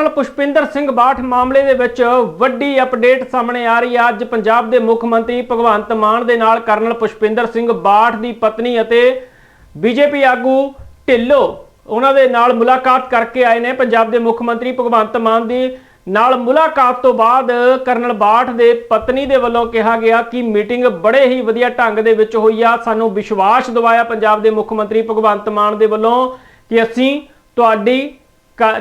Colonel Pushpinder Singh Bath ਮਾਮਲੇ ਦੇ ਵਿੱਚ ਵੱਡੀ ਅਪਡੇਟ ਸਾਹਮਣੇ ਆ ਰਹੀ ਹੈ ਅੱਜ ਪੰਜਾਬ ਦੇ ਮੁੱਖ ਮੰਤਰੀ ਭਗਵੰਤ ਮਾਨ ਦੇ ਨਾਲ ਕਰਨਲ ਪੁਸ਼ਪਿੰਦਰ ਸਿੰਘ ਬਾਠ ਦੀ ਪਤਨੀ ਅਤੇ ਬੀਜੇਪੀ ਆਗੂ ਢਿੱਲੋਂ ਉਹਨਾਂ ਦੇ ਨਾਲ ਮੁਲਾਕਾਤ ਕਰਕੇ ਆਏ ਨੇ। ਪੰਜਾਬ ਦੇ ਮੁੱਖ ਮੰਤਰੀ ਭਗਵੰਤ ਮਾਨ ਦੀ ਨਾਲ ਮੁਲਾਕਾਤ ਤੋਂ ਬਾਅਦ ਕਰਨਲ ਬਾਠ ਦੇ ਪਤਨੀ ਦੇ ਵੱਲੋਂ ਕਿਹਾ ਗਿਆ ਕਿ ਮੀਟਿੰਗ ਬੜੇ ਹੀ ਵਧੀਆ ਢੰਗ ਦੇ ਵਿੱਚ ਹੋਈ ਆ। ਸਾਨੂੰ ਵਿਸ਼ਵਾਸ ਦਿਵਾਇਆ ਪੰਜਾਬ ਦੇ ਮੁੱਖ ਮੰਤਰੀ ਭਗਵੰਤ ਮਾਨ ਦੇ ਵੱਲੋਂ ਕਿ ਅਸੀਂ ਤੁਹਾਡੀ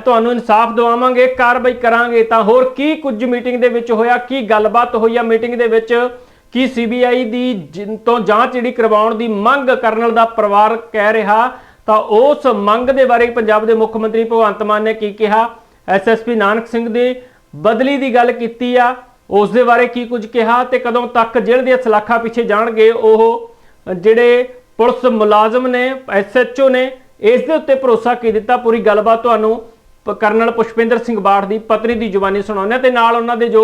ਤੁਹਾਨੂੰ ਇਨਸਾਫ ਦਿਵਾਵਾਂਗੇ, ਕਾਰਵਾਈ ਕਰਾਂਗੇ, ਤਾਂ ਹੋਰ ਕੀ ਕੁਝ ਮੀਟਿੰਗ ਦੇ ਵਿੱਚ ਹੋਇਆ, ਕੀ ਗੱਲਬਾਤ ਹੋਈ ਆ ਮੀਟਿੰਗ ਦੇ ਵਿੱਚ? ਕੀ ਸੀਬੀਆਈ ਦੀ ਜਿਨ ਤੋਂ ਜਾਂਚ ਜਿਹੜੀ ਕਰਵਾਉਣ ਦੀ ਮੰਗ ਕਰਨਲ ਦਾ ਪਰਿਵਾਰ ਕਹਿ ਰਿਹਾ? ਤਾਂ ਉਸ ਮੰਗ ਦੇ ਬਾਰੇ ਪੰਜਾਬ ਦੇ ਮੁੱਖ ਮੰਤਰੀ ਭਗਵੰਤ ਮਾਨ ਨੇ ਕੀ ਕਿਹਾ? ਐਸਐਸਪੀ ਨਾਨਕ ਸਿੰਘ ਦੇ ਬਦਲੀ ਦੀ ਗੱਲ ਕੀਤੀ ਆ। ਉਸ ਦੇ ਬਾਰੇ ਕੀ ਕੁਝ ਕਿਹਾ ਤੇ ਕਦੋਂ ਤੱਕ ਜੇਲ੍ਹ ਦੀਆਂ ਸਲਾਖਾਂ ਪਿੱਛੇ ਜਾਣਗੇ? ਉਹ ਜਿਹੜੇ ਪੁਲਿਸ ਮੁਲਾਜ਼ਮ ਨੇ ਐਸਐਚਓ ਨੇ ਇਸ ਦੇ ਉੱਤੇ ਭਰੋਸਾ ਕੀ ਦਿੱਤਾ? ਪੂਰੀ ਗੱਲਬਾਤ ਤੁਹਾਨੂੰ ਪ- ਕਰਨਲ ਪੁਸ਼ਪਿੰਦਰ ਸਿੰਘ ਬਾਠ ਦੀ ਪਤਨੀ ਦੀ ਜ਼ੁਬਾਨੀ ਸੁਣਾਉਂਦੇ ਹਾਂ ਤੇ ਨਾਲ ਉਹਨਾਂ ਦੇ ਜੋ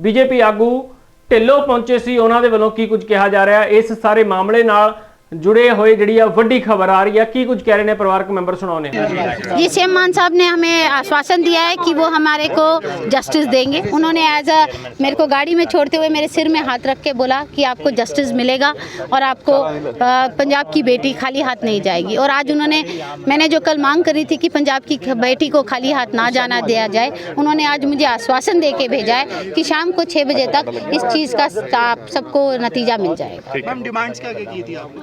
ਬੀਜੇਪੀ ਆਗੂ ਢਿੱਲੋਂ ਪਹੁੰਚੇ ਸੀ, ਉਹਨਾਂ ਦੇ ਵੱਲੋਂ ਕੀ ਕੁਝ ਕਿਹਾ ਜਾ ਰਿਹਾ? ਇਸ ਸਾਰੇ ਮਾਮਲੇ ਨਾਲ जुड़े हुए जी वीडी खबर आ रही है की कुछ कह रहे हैं परिवारक मैंबर सुनाओ जी शेम मान साहब ने हमें आश्वासन दिया है कि वो हमारे को जस्टिस देंगे। उन्होंने एज अ मेरे को गाड़ी में छोड़ते हुए मेरे सिर में हाथ रख के बोला कि आपको जस्टिस मिलेगा और आपको पंजाब की बेटी खाली हाथ नहीं जाएगी। और आज उन्होंने मैंने जो कल मांग करी थी कि पंजाब की बेटी को खाली हाथ ना जाना दिया जाए उन्होंने आज मुझे आश्वासन दे के भेजा है कि शाम को छः बजे तक इस चीज़ का आप सबको नतीजा मिल जाएगा।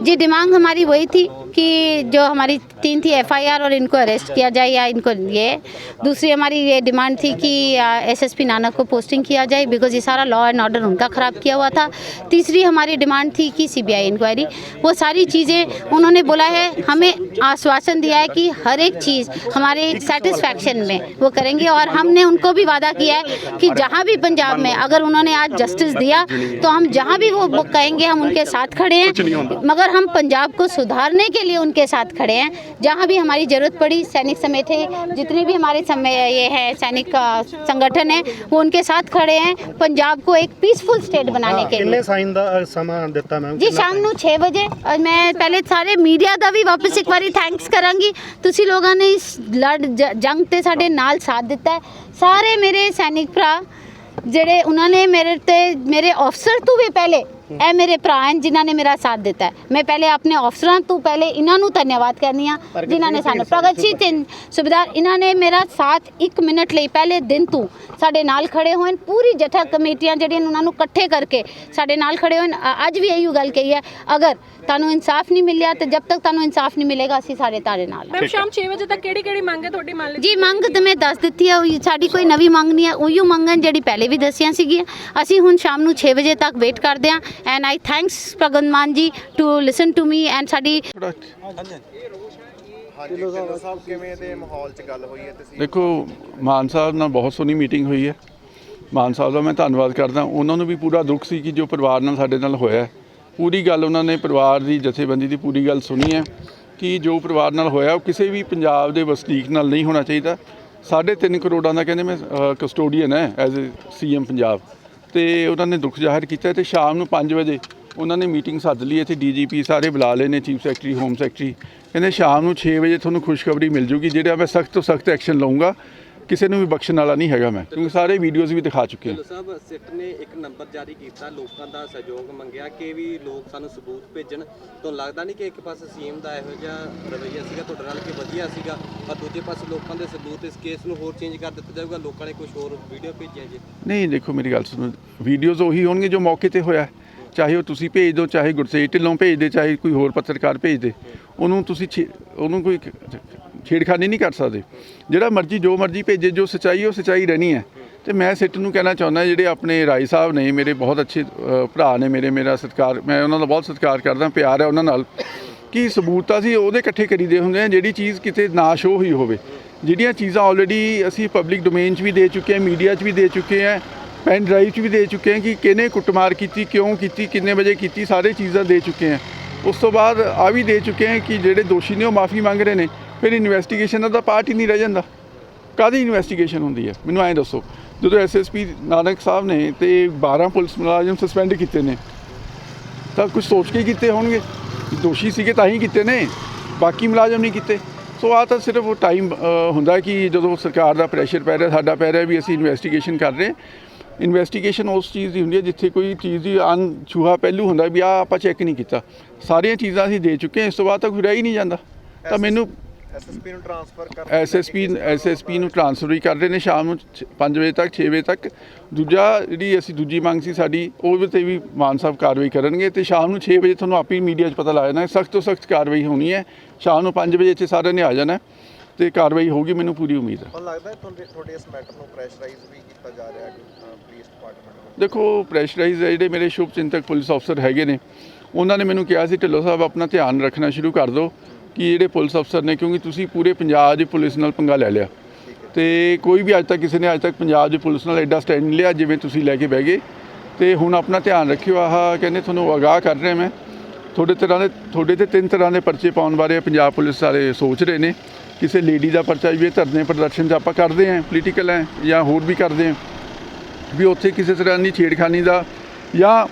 जी डिमांड हमारी वही थी कि जो हमारी तीन थी एफआईआर और इनको अरेस्ट किया जाए या इनको ये। दूसरी हमारी ये डिमांड थी कि एसएसपी नानक को पोस्टिंग किया जाए बिकॉज़ ये सारा लॉ एंड ऑर्डर उनका ख़राब किया हुआ था। तीसरी हमारी डिमांड थी कि सीबीआई इंक्वायरी वो सारी चीज़ें उन्होंने बोला है, हमें आश्वासन दिया है कि हर एक चीज़ हमारे सेटिस्फैक्शन में वो करेंगे और हमने उनको भी वादा किया है कि जहाँ भी पंजाब में अगर उन्होंने आज जस्टिस दिया तो हम जहाँ भी वो वो कहेंगे हम उनके साथ खड़े हैं। मगर हम पंजाब को सुधारने के लिए उनके साथ खड़े हैं जहाँ भी हमारी जरूरत पड़ी सैनिक समेत है जितने भी हमारे समय ये है सैनिक अ, संगठन है वो उनके साथ खड़े हैं पंजाब को एक पीसफुल स्टेट बनाने के लिए ਕਿੰਨੇ ਸਾਈਨ ਦਾ ਅ, ਸਮਾਂ ਦਿੱਤਾ ਮੈਮ ਜੀ ਸ਼ਾਮ ਨੂੰ 6 ਵਜੇ ਔਰ ਮੈਂ ਪਹਿਲੇ ਸਾਰੇ ਮੀਡੀਆ ਦਾ ਵੀ ਵਾਪਸ ਇੱਕ ਵਾਰੀ ਥੈਂਕਸ ਕਰਾਂਗੀ ਤੁਸੀਂ ਲੋਕਾਂ ਨੇ ਇਸ ਲੜ ਜ- ਜੰਗ ਤੇ ਸਾਡੇ ਨਾਲ ਸਾਥ ਦਿੱਤਾ ਹੈ ਸਾਰੇ ਮੇਰੇ ਸੈਨਿਕ ਭਰਾ ਜਿਹੜੇ ਉਹਨਾਂ ਨੇ ਮੇਰੇ ਤੇ ਮੇਰੇ ਅਫਸਰ ਤੋਂ ਵੀ ਪਹਿਲੇ ਇਹ ਮੇਰੇ ਭਰਾ ਹਨ ਜਿਨ੍ਹਾਂ ਨੇ ਮੇਰਾ ਸਾਥ ਦਿੱਤਾ ਮੈਂ ਪਹਿਲੇ ਆਪਣੇ ਅਫਸਰਾਂ ਤੋਂ ਪਹਿਲੇ ਇਹਨਾਂ ਨੂੰ ਧੰਨਵਾਦ ਕਰਨੀ ਆ ਜਿਨ੍ਹਾਂ ਨੇ ਸਾਨੂੰ ਪ੍ਰਗਟ ਸਿੰਘ ਤੇ ਸੁਬੇਦਾਰ ਇਹਨਾਂ ਨੇ ਮੇਰਾ ਸਾਥ 1 ਮਿੰਟ ਲਈ ਪਹਿਲੇ ਦਿਨ ਤੋਂ ਸਾਡੇ ਨਾਲ ਖੜੇ ਹੋਏ ਪੂਰੀ ਜਥਾ ਕਮੇਟੀਆਂ ਜਿਹੜੀਆਂ ਉਹਨਾਂ ਨੂੰ ਇਕੱਠੇ ਕਰਕੇ ਸਾਡੇ ਨਾਲ ਖੜੇ ਹੋਏ ਅੱਜ ਵੀ ਇਹੀ ਗੱਲ ਕਹੀ ਹੈ ਅਗਰ ਤੁਹਾਨੂੰ ਇਨਸਾਫ ਨਹੀਂ ਮਿਲਿਆ ਤੇ ਜਦ ਤੱਕ ਤੁਹਾਨੂੰ ਇਨਸਾਫ ਨਹੀਂ ਮਿਲੇਗਾ ਅਸੀਂ ਸਾਰੇ ਤਾਰੇ ਨਾਲ। ਮੈਮ ਸ਼ਾਮ 6 ਵਜੇ ਤੱਕ ਕਿਹੜੀ ਕਿਹੜੀ ਮੰਗ ਹੈ ਤੁਹਾਡੀ ਮੰਨ ਲਈ ਜੀ ਮੰਗ ਤੇ ਮੈਂ ਦੱਸ ਦਿੱਤੀ ਹੈ ਉਹੀ ਸਾਡੀ ਕੋਈ ਨਵੀਂ ਮੰਗ ਨਹੀਂ ਹੈ। ਉਹੀਓ ਮੰਗਾਂ ਜਿਹੜੀ ਪਹਿਲੇ ਵੀ ਦੱਸੀਆਂ ਸੀਗੀਆਂ। ਅਸੀਂ ਹੁਣ ਸ਼ਾਮ ਨੂੰ 6 ਵਜੇ ਤੱਕ ਵੇਟ ਕਰਦੇ ਹਾਂ। And I thanks Bhagwant Mann ji to listen to me and ਸਾਡੀ ਸਾਹਿਬ ਕਿਵੇਂ ਦੇ ਮਾਹੌਲ 'ਚ ਗੱਲ ਹੋਈ ਹੈ ਤੁਸੀਂ ਦੇਖੋ, ਮਾਨ ਸਾਹਿਬ ਨਾਲ ਬਹੁਤ ਸੋਹਣੀ ਮੀਟਿੰਗ ਹੋਈ ਹੈ। ਮਾਨ ਸਾਹਿਬ ਦਾ ਮੈਂ ਧੰਨਵਾਦ ਕਰਦਾ। ਉਹਨਾਂ ਨੂੰ ਵੀ ਪੂਰਾ ਦੁੱਖ ਸੀ ਕਿ ਜੋ ਪਰਿਵਾਰ ਨਾਲ ਸਾਡੇ ਨਾਲ ਹੋਇਆ ਪੂਰੀ ਗੱਲ ਉਹਨਾਂ ਨੇ ਪਰਿਵਾਰ ਦੀ ਜਥੇਬੰਦੀ ਦੀ ਪੂਰੀ ਗੱਲ ਸੁਣੀ ਹੈ ਕਿ ਜੋ ਪਰਿਵਾਰ ਨਾਲ ਹੋਇਆ, ਉਹ ਕਿਸੇ ਵੀ ਪੰਜਾਬ ਦੇ ਵਸਨੀਕ ਨਾਲ ਨਹੀਂ ਹੋਣਾ ਚਾਹੀਦਾ। ਸਾਢੇ ਤਿੰਨ ਕਰੋੜਾਂ ਦਾ ਕਹਿੰਦੇ ਮੈਂ ਕਸਟੋਡੀਅਨ ਹੈ ਐਜ਼ ਅ ਸੀਐਮ ਪੰਜਾਬ। ਤੇ ਉਹਨਾਂ ਨੇ ਦੁੱਖ ਜ਼ਾਹਿਰ ਕੀਤਾ ਤੇ ਸ਼ਾਮ ਨੂੰ 5 ਵਜੇ ਉਹਨਾਂ ਨੇ ਮੀਟਿੰਗ ਸੱਦ ਲਈ, ਇੱਥੇ ਡੀਜੀਪੀ ਸਾਰੇ ਬੁਲਾ ਲਏ ਨੇ, ਚੀਫ ਸੈਕਟਰੀ, ਹੋਮ ਸੈਕਟਰੀ। ਕਹਿੰਦੇ ਸ਼ਾਮ ਨੂੰ 6 ਵਜੇ ਤੁਹਾਨੂੰ ਖੁਸ਼ਖਬਰੀ ਮਿਲ ਜੂਗੀ, ਜਿਹੜਾ ਮੈਂ ਸਖਤ ਤੋਂ ਸਖਤ ਐਕਸ਼ਨ ਲਵਾਂਗਾ ਕਿਸੇ ਨੂੰ ਵੀ ਬਖਸ਼ਣ ਵਾਲਾ ਨਹੀਂ ਹੈਗਾ ਮੈਂ ਕਿਉਂਕਿ ਸਾਰੇ ਵੀਡੀਓਜ਼ ਵੀ ਦਿਖਾ ਚੁੱਕੇ ਹਾਂ। ਸਾਹਿਬ ਸਿੱਟ ਨੇ ਇੱਕ ਨੰਬਰ ਜਾਰੀ ਕੀਤਾ ਲੋਕਾਂ ਦਾ ਸਹਿਯੋਗ ਮੰਗਿਆ ਕਿ ਵੀ ਲੋਕ ਸਾਨੂੰ ਸਬੂਤ ਭੇਜਣ। ਤੋਂ ਲੱਗਦਾ ਨਹੀਂ ਕਿ ਇੱਕ ਪਾਸੇ ਸੀਐਮ ਦਾ ਇਹੋ ਜਿਹਾ ਰਵੱਈਆ ਸੀਗਾ ਤੁਹਾਡੇ ਨਾਲ ਕਿ ਵਧੀਆ ਸੀਗਾ ਪਰ ਦੂਜੇ ਪਾਸੇ ਲੋਕਾਂ ਦੇ ਸਬੂਤ ਇਸ ਕੇਸ ਨੂੰ ਹੋਰ ਚੇਂਜ ਕਰ ਦਿੱਤਾ ਜਾਊਗਾ ਲੋਕਾਂ ਨੇ ਕੁਝ ਹੋਰ ਵੀਡੀਓ ਭੇਜੀਆਂ ਜੀ। ਨਹੀਂ ਦੇਖੋ ਮੇਰੀ ਗੱਲ ਸੁਣੋ ਵੀਡੀਓਜ਼ ਉਹੀ ਹੋਣਗੇ ਜੋ ਮੌਕੇ ਤੇ ਹੋਇਆ। ਚਾਹੇ ਉਹ ਤੁਸੀਂ ਭੇਜ ਦਿਓ ਚਾਹੇ ਗੁਰਸੇਜ ਢਿੱਲੋਂ ਭੇਜ ਦੇ ਚਾਹੇ ਕੋਈ ਹੋਰ ਪੱਤਰਕਾਰ ਭੇਜ ਦੇ। ਉਹਨੂੰ ਤੁਸੀਂ ਉਹਨੂੰ ਕੋਈ ਛੇੜਖਾਨੀ ਨਹੀਂ ਕਰ ਸਕਦੇ। ਜਿਹੜਾ ਮਰਜ਼ੀ, ਜੋ ਮਰਜ਼ੀ ਭੇਜੇ, ਜੋ ਸਚਾਈ ਉਹ ਸਚਾਈ ਰਹਿਣੀ ਹੈ। ਤੇ ਮੈਂ ਸਿੱਟ ਨੂੰ ਕਹਿਣਾ ਚਾਹੁੰਦਾ, ਜਿਹੜੇ ਆਪਣੇ ਰਾਈ ਸਾਹਿਬ ਨੇ, ਮੇਰੇ ਬਹੁਤ ਅੱਛੇ ਭਰਾ ਨੇ ਮੇਰੇ, ਮੇਰਾ ਸਤਿਕਾਰ, ਮੈਂ ਉਹਨਾਂ ਦਾ ਬਹੁਤ ਸਤਿਕਾਰ ਕਰਦਾ, ਪਿਆਰ ਹੈ ਉਹਨਾਂ ਨਾਲ, ਕਿ ਸਬੂਤ ਅਸੀਂ ਉਹਦੇ ਇਕੱਠੇ ਕਰੀਦੇ ਹੁੰਦੇ ਆ ਜਿਹੜੀ ਚੀਜ਼ ਕਿਤੇ ਨਾ ਸ਼ੋ ਹੋਈ ਹੋਵੇ। ਜਿਹੜੀਆਂ ਚੀਜ਼ਾਂ ਆਲਰੇਡੀ ਅਸੀਂ ਪਬਲਿਕ ਡੋਮੇਨ 'ਚ ਵੀ ਦੇ ਚੁੱਕੇ ਹਾਂ ਮੀਡੀਆ 'ਚ ਵੀ ਦੇ ਚੁੱਕੇ ਹਾਂ ਪੈਨ ਡਰਾਈਵ 'ਚ ਵੀ ਦੇ ਚੁੱਕੇ ਹਾਂ, ਕਿ ਕਿਹਨੇ ਕੁੱਟਮਾਰ ਕੀਤੀ, ਕਿਉਂ ਕੀਤੀ, ਕਿੰਨੇ ਵਜੇ ਕੀਤੀ, ਸਾਰੇ ਚੀਜ਼ਾਂ ਦੇ ਚੁੱਕੇ ਹਾਂ। ਉਸ ਤੋਂ ਬਾਅਦ ਆ ਵੀ ਦੇ ਚੁੱਕੇ ਹਾਂ ਕਿ ਜਿਹੜੇ ਦੋਸ਼ੀ ਨੇ ਉਹ ਮਾਫੀ ਮੰਗ ਰਹੇ ਨੇ। ਫਿਰ ਇਨਵੈਸਟੀਗੇਸ਼ਨ ਦਾ ਪਾਰਟ ਹੀ ਨਹੀਂ ਰਹਿ ਜਾਂਦਾ। ਕਾਦੀ ਇਨਵੈਸਟੀਗੇਸ਼ਨ ਹੁੰਦੀ ਹੈ? ਮੈਨੂੰ ਐਂ ਦੱਸੋ। ਜਦੋਂ ਐਸਐਸਪੀ ਨਾਨਕ ਸਾਹਿਬ ਨੇ ਤੇ 12 ਪੁਲਿਸ ਮੁਲਾਜ਼ਮ ਸਸਪੈਂਡ ਕੀਤੇ ਨੇ ਤਾਂ ਕੁਝ ਸੋਚ ਕੇ ਕੀਤੇ ਹੋਣਗੇ? ਦੋਸ਼ੀ ਸੀਗੇ ਤਾਂ ਹੀ ਕੀਤੇ ਨੇ ਬਾਕੀ ਮੁਲਾਜ਼ਮ ਨਹੀਂ ਕੀਤੇ। ਸੋ ਆ ਤਾਂ ਸਿਰਫ ਟਾਈਮ ਹੁੰਦਾ ਕਿ ਜਦੋਂ ਸਰਕਾਰ ਦਾ ਪ੍ਰੈਸ਼ਰ ਪੈ ਰਿਹਾ ਸਾਡਾ ਪੈ ਰਿਹਾ ਵੀ ਅਸੀਂ ਇਨਵੈਸਟੀਗੇਸ਼ਨ ਕਰ ਰਹੇ ਇਨਵੈਸਟੀਗੇਸ਼ਨ ਉਸ ਚੀਜ਼ ਦੀ ਹੁੰਦੀ ਹੈ ਜਿੱਥੇ ਕੋਈ ਚੀਜ਼ ਦੀ ਅਨਛੂਹਾ ਪਹਿਲੂ ਹੁੰਦਾ ਵੀ ਆ ਆਪਾਂ ਚੈੱਕ ਨਹੀਂ ਕੀਤਾ। ਸਾਰੀਆਂ ਚੀਜ਼ਾਂ ਅਸੀਂ ਦੇ ਚੁੱਕੇ ਹਾਂ ਇਸ ਤੋਂ ਬਾਅਦ ਤਾਂ ਕੋਈ ਰਹਿ ਹੀ ਨਹੀਂ ਜਾਂਦਾ। ਤਾਂ ਮੈਨੂੰ ਐਸਐਸਪੀ ਨੂੰ ਟ੍ਰਾਂਸਫਰ ਕਰ ਐਸਐਸਪੀ ਐਸਐਸਪੀ ਨੂੰ ਟ੍ਰਾਂਸਫਰ ਵੀ ਕਰ ਰਹੇ ਨੇ ਸ਼ਾਮ ਨੂੰ 5 ਵਜੇ ਤੱਕ 6 ਵਜੇ ਤੱਕ। ਦੂਜਾ ਜਿਹੜੀ ਅਸੀਂ ਦੂਜੀ ਮੰਗ ਸੀ ਸਾਡੀ ਉਹ ਤੇ ਵੀ ਮਾਨ ਸਾਹਿਬ ਕਾਰਵਾਈ ਕਰਨਗੇ ਤੇ ਸ਼ਾਮ ਨੂੰ 6 ਵਜੇ ਤੁਹਾਨੂੰ ਆਪੇ ਮੀਡੀਆ 'ਚ ਪਤਾ ਲੱਗ ਜਾਣਾ ਸਖਤ ਤੋਂ ਸਖਤ ਕਾਰਵਾਈ ਹੋਣੀ ਹੈ। ਸ਼ਾਮ ਨੂੰ 5 ਵਜੇ ਇੱਥੇ ਸਾਰਿਆਂ ਨੇ ਆ ਜਾਣਾ ਹੈ ਤੇ ਕਾਰਵਾਈ ਹੋਊਗੀ ਮੈਨੂੰ ਪੂਰੀ ਉਮੀਦ ਹੈ। ਲੱਗਦਾ ਹੈ ਤੁਹਾਡੇ ਤੁਹਾਡੇ ਇਸ ਮੈਟਰ ਨੂੰ ਪ੍ਰੈਸ਼ਰਾਈਜ਼ ਵੀ ਕੀਤਾ ਜਾ ਰਿਹਾ ਹੈ ਪੁਲਿਸ ਡਿਪਾਰਟਮੈਂਟ ਨੂੰ ਦੇਖੋ ਪ੍ਰੈਸ਼ਰਾਈਜ਼ ਜਿਹੜੇ ਮੇਰੇ ਸ਼ੁਭ ਚਿੰਤਕ ਪੁਲਿਸ ਅਫਸਰ ਹੈਗੇ ਨੇ ਉਹਨਾਂ ਨੇ ਮੈਨੂੰ ਕਿਹਾ ਸੀ ਢਿੱਲੋਂ ਸਾਹਿਬ ਆਪਣਾ ਧਿਆਨ ਰੱਖਣਾ ਸ਼ੁਰੂ ਕਰ ਦਿਓ। ਕਿ ਜਿਹੜੇ ਪੁਲਿਸ ਅਫਸਰ ਨੇ, ਕਿਉਂਕਿ ਤੁਸੀਂ ਪੂਰੇ ਪੰਜਾਬ ਦੀ ਪੁਲਿਸ ਨਾਲ ਪੰਗਾ ਲੈ ਲਿਆ। ਤੇ ਕੋਈ ਵੀ ਅੱਜ ਤੱਕ ਕਿਸੇ ਨੇ ਅੱਜ ਤੱਕ ਪੰਜਾਬ ਦੀ ਪੁਲਿਸ ਨਾਲ ਐਡਾ ਸਟੈਂਡ ਨਹੀਂ ਲਿਆ, ਜਿਵੇਂ ਤੁਸੀਂ ਲੈ ਕੇ ਬਹਿ ਗਏ। ਤੇ ਹੁਣ ਆਪਣਾ ਧਿਆਨ ਰੱਖਿਓ, ਆਹ ਕਹਿੰਦੇ ਤੁਹਾਨੂੰ ਅਗਾਹ ਕਰ ਰਿਹਾ ਮੈਂ। ਤੁਹਾਡੇ ਤਰ੍ਹਾਂ ਦੇ ਤੁਹਾਡੇ ਤੇ ਤਿੰਨ ਤਰ੍ਹਾਂ ਦੇ ਪਰਚੇ ਪਾਉਣ ਬਾਰੇ ਪੰਜਾਬ ਪੁਲਿਸ ਵਾਲੇ ਸੋਚ ਰਹੇ ਨੇ। ਕਿਸੇ ਲੇਡੀ ਦਾ ਪਰਚਾ ਵੀ ਇਹ ਧਰਨੇ ਪ੍ਰਦਰਸ਼ਨ 'ਚ ਆਪਾਂ ਕਰਦੇ ਆਂ ਪੋਲੀਟੀਕਲ ਹੈ ਜਾਂ ਹੋਰ ਵੀ ਕਰਦੇ ਆਂ ਵੀ ਉੱਥੇ ਕਿਸੇ ਤਰ੍ਹਾਂ ਦੀ ਛੇੜਖਾਨੀ ਦਾ ਜਾਂ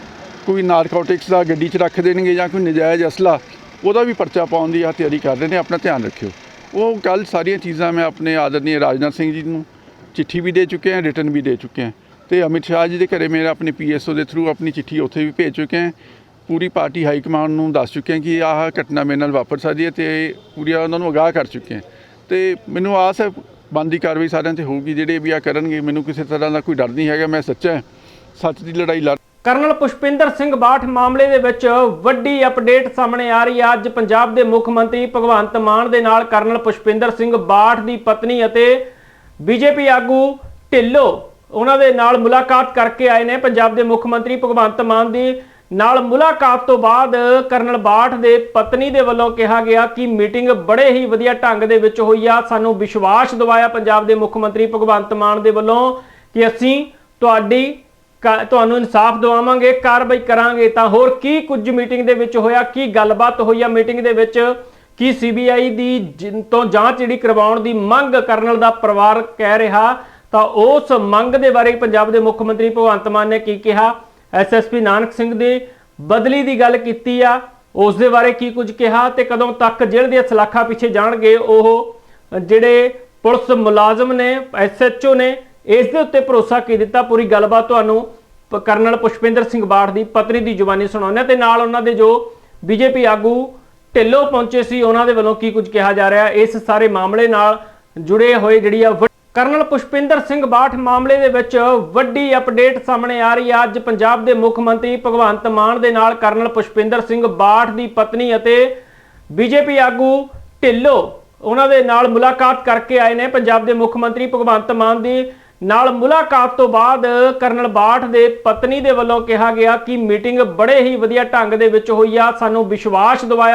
ਕੋਈ ਨਾਰਕੋਟਿਕਸ ਦਾ ਗੱਡੀ 'ਚ ਰੱਖ ਦੇਣਗੇ ਜਾਂ ਕੋਈ ਨਜਾਇਜ਼ ਅਸਲਾ ਉਹਦਾ ਵੀ ਪਰਚਾ ਪਾਉਣ ਦੀ ਆ ਤਿਆਰੀ ਕਰ ਰਹੇ ਨੇ, ਆਪਣਾ ਧਿਆਨ ਰੱਖਿਓ। ਉਹ ਕੱਲ ਸਾਰੀਆਂ ਚੀਜ਼ਾਂ ਮੈਂ ਆਪਣੇ ਆਦਰਨੀय ਰਾਜਨਾਥ ਸਿੰਘ ਜੀ ਨੂੰ ਚਿੱਠੀ ਵੀ ਦੇ ਚੁੱਕੇ ਹਾਂ, ਰਿਟਰਨ ਵੀ ਦੇ ਚੁੱਕੇ ਹਾਂ। ਤੇ ਅਮਿਤ ਸ਼ਾਹ ਜੀ ਦੇ ਘਰੇ ਮੇਰਾ ਆਪਣੇ ਪੀਐਸਓ ਦੇ ਥਰੂ ਆਪਣੀ ਚਿੱਠੀ ਉੱਥੇ ਵੀ ਭੇਜ ਚੁੱਕੇ ਹਾਂ। ਪੂਰੀ ਪਾਰਟੀ ਹਾਈ ਕਮਾਂਡ ਨੂੰ ਦੱਸ ਚੁੱਕੇ ਹਾਂ ਕਿ ਆਹ ਘਟਨਾ ਮੇਰੇ ਨਾਲ ਵਾਪਰ ਸਕਦੀ ਹੈ ਤੇ ਪੂਰੀ ਉਹਨਾਂ ਨੂੰ ਅਗਾਹ ਕਰ ਚੁੱਕੇ ਹਾਂ। ਤੇ ਮੈਨੂੰ ਆਸ ਹੈ ਬਣਦੀ ਕਾਰਵਾਈ ਸਾਰਿਆਂ ਤੇ ਹੋਊਗੀ, ਜਿਹੜੇ ਵੀ ਆ ਕਰਨਗੇ, ਮੈਨੂੰ ਕਿਸੇ ਤਰ੍ਹਾਂ ਦਾ ਕੋਈ ਡਰ ਨਹੀਂ ਹੈਗਾ, ਮੈਂ ਸੱਚਾ ਸੱਚ ਦੀ ਲੜਾਈ ਲੜ ਕਰਨਲ ਪੁਸ਼ਪਿੰਦਰ ਸਿੰਘ ਬਾਠ ਮਾਮਲੇ ਦੇ ਵਿੱਚ ਵੱਡੀ ਅਪਡੇਟ ਸਾਹਮਣੇ ਆ ਰਹੀ ਹੈ ਅੱਜ ਪੰਜਾਬ ਦੇ ਮੁੱਖ ਮੰਤਰੀ ਭਗਵੰਤ ਮਾਨ ਦੇ ਨਾਲ ਕਰਨਲ ਪੁਸ਼ਪਿੰਦਰ ਸਿੰਘ ਬਾਠ ਦੀ ਪਤਨੀ ਅਤੇ ਬੀਜੇਪੀ ਆਗੂ ਢਿੱਲੋਂ ਉਹਨਾਂ ਦੇ ਨਾਲ ਮੁਲਾਕਾਤ ਕਰਕੇ ਆਏ ਨੇ। ਪੰਜਾਬ ਦੇ ਮੁੱਖ ਮੰਤਰੀ ਭਗਵੰਤ ਮਾਨ ਦੀ ਨਾਲ ਮੁਲਾਕਾਤ ਤੋਂ ਬਾਅਦ ਕਰਨਲ ਬਾਠ ਦੇ ਪਤਨੀ ਦੇ ਵੱਲੋਂ ਕਿਹਾ ਗਿਆ ਕਿ ਮੀਟਿੰਗ ਬੜੇ ਹੀ ਵਧੀਆ ਢੰਗ ਦੇ ਵਿੱਚ ਹੋਈ ਆ। ਸਾਨੂੰ ਵਿਸ਼ਵਾਸ ਦਿਵਾਇਆ ਪੰਜਾਬ ਦੇ ਮੁੱਖ ਮੰਤਰੀ ਭਗਵੰਤ ਮਾਨ ਦੇ ਵੱਲੋਂ ਕਿ ਅਸੀਂ ਤੁਹਾਡੀ ਤੁਹਾਨੂੰ ਇਨਸਾਫ ਦਿਵਾਵਾਂਗੇ, ਕਾਰਵਾਈ ਕਰਾਂਗੇ, ਤਾਂ ਹੋਰ ਕੀ ਕੁਝ ਮੀਟਿੰਗ ਦੇ ਵਿੱਚ ਹੋਇਆ, ਕੀ ਗੱਲਬਾਤ ਹੋਈ ਆ ਮੀਟਿੰਗ ਦੇ ਵਿੱਚ? ਕੀ ਸੀਬੀਆਈ ਦੀ ਜਿਨ ਤੋਂ ਜਾਂਚ ਜਿਹੜੀ ਕਰਵਾਉਣ ਦੀ ਮੰਗ ਕਰਨਲ ਦਾ ਪਰਿਵਾਰ ਕਹਿ ਰਿਹਾ? ਤਾਂ ਉਸ ਮੰਗ ਦੇ ਬਾਰੇ ਪੰਜਾਬ ਦੇ ਮੁੱਖ ਮੰਤਰੀ ਭਗਵੰਤ ਮਾਨ ਨੇ ਕੀ ਕਿਹਾ? ਐਸਐਸਪੀ ਨਾਨਕ ਸਿੰਘ ਦੇ ਬਦਲੀ ਦੀ ਗੱਲ ਕੀਤੀ ਆ। ਉਸ ਦੇ ਬਾਰੇ ਕੀ ਕੁਝ ਕਿਹਾ ਤੇ ਕਦੋਂ ਤੱਕ ਜੇਲ੍ਹ ਦੀਆਂ ਸਲਾਖਾਂ ਪਿੱਛੇ ਜਾਣਗੇ? ਉਹ ਜਿਹੜੇ ਪੁਲਿਸ ਮੁਲਾਜ਼ਮ ਨੇ ਐਸਐਚਓ ਨੇ ਇਸ ਦੇ ਉੱਤੇ ਭਰੋਸਾ ਕੀ ਦਿੱਤਾ? ਪੂਰੀ ਗੱਲਬਾਤ ਤੁਹਾਨੂੰ ਕਰਨਲ ਪੁਸ਼ਪਿੰਦਰ ਸਿੰਘ ਬਾੜ ਦੀ ਪਤਨੀ ਦੀ ਜ਼ੁਬਾਨੀ ਸੁਣਾਉਂਦੇ ਹਾਂ ਤੇ ਨਾਲ ਉਹਨਾਂ ਦੇ ਜੋ ਬੀਜੇਪੀ ਆਗੂ ਢਿੱਲੋਂ ਪਹੁੰਚੇ ਸੀ, ਉਹਨਾਂ ਦੇ ਵੱਲੋਂ ਕੀ ਕੁਝ ਕਿਹਾ ਜਾ ਰਿਹਾ? ਇਸ ਸਾਰੇ ਮਾਮਲੇ ਨਾਲ ਜੁੜੇ ਹੋਏ ਜਿਹੜੀ ਆ ਕਰਨਲ ਪੁਸ਼ਪਿੰਦਰ ਸਿੰਘ ਬਾਠ ਮਾਮਲੇ ਦੇ ਵਿੱਚ ਵੱਡੀ ਅਪਡੇਟ ਸਾਹਮਣੇ ਆ ਰਹੀ ਹੈ ਅੱਜ ਪੰਜਾਬ ਦੇ ਮੁੱਖ ਮੰਤਰੀ ਭਗਵੰਤ ਮਾਨ ਦੇ ਨਾਲ ਕਰਨਲ ਪੁਸ਼ਪਿੰਦਰ ਸਿੰਘ ਬਾਠ ਦੀ ਪਤਨੀ ਅਤੇ ਬੀਜੇਪੀ ਆਗੂ ਢਿੱਲੋਂ ਉਹਨਾਂ ਦੇ ਨਾਲ ਮੁਲਾਕਾਤ ਕਰਕੇ ਆਏ ਨੇ। ਪੰਜਾਬ ਦੇ ਮੁੱਖ ਮੰਤਰੀ ਭਗਵੰਤ ਮਾਨ ਦੀ ਨਾਲ ਮੁਲਾਕਾਤ ਤੋਂ ਬਾਅਦ ਕਰਨਲ ਬਾਠ ਦੇ ਪਤਨੀ ਦੇ ਵੱਲੋਂ ਕਿਹਾ ਗਿਆ ਕਿ ਮੀਟਿੰਗ ਬੜੇ ਹੀ ਵਧੀਆ ਢੰਗ ਦੇ ਵਿੱਚ ਹੋਈ ਆ। ਸਾਨੂੰ ਵਿਸ਼ਵਾਸ ਦਿਵਾਇਆ